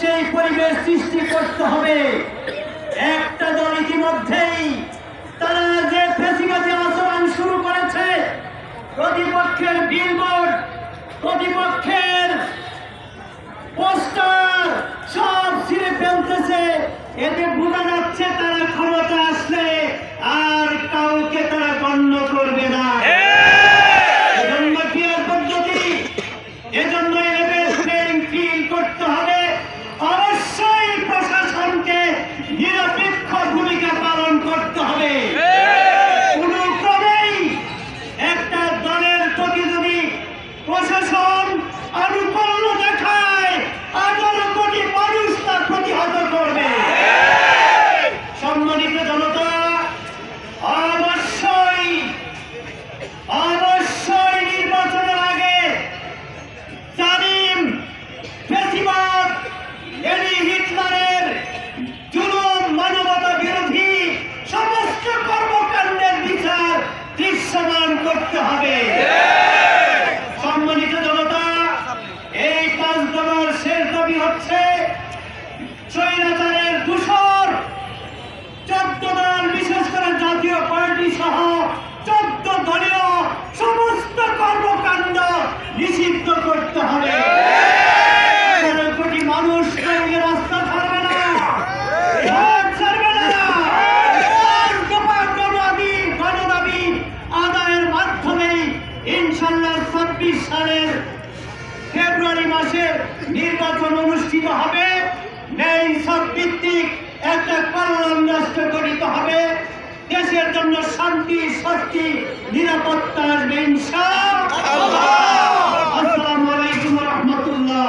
সেই পরিবেশ সৃষ্টি করতে হবে। একটা দল ইতিমধ্যেই তারা যে ফেসিবাদী আচরণ শুরু করেছে, প্রতিপক্ষের বিলবোর্ড প্রতিপক্ষের নিরপেক্ষ ভূমিকা পালন করতে হবে। কোনো ক্রমেই একটা দলের প্রতি যদি প্রশাসন আনুকূল্য দেখায় আঠারো কোটি মানুষ তার প্রতিহত করবে। সম্মানিত জনতা অবশ্যই হচ্ছে স্বৈরাচারের দূষর চোদ্দ দল বিশেষ করে জাতীয় পার্টি সহ চোদ্দ দলীয় সমস্ত কর্মকাণ্ড নিষিদ্ধ করতে হবে। আদায়ের মাধ্যমেই ইনশাল্লাহ ছাব্বিশ সালের ফেব্রুয়ারি মাসের নির্বাচন অনুষ্ঠিত হবে। ন্যায় সব ভিত্তিক একটা কল্যাণ রাষ্ট্র গঠিত হবে। দেশের জন্য শান্তি, স্বস্তি, নিরাপত্তা আসবে আলাইকুম রহমতুল্লাহ।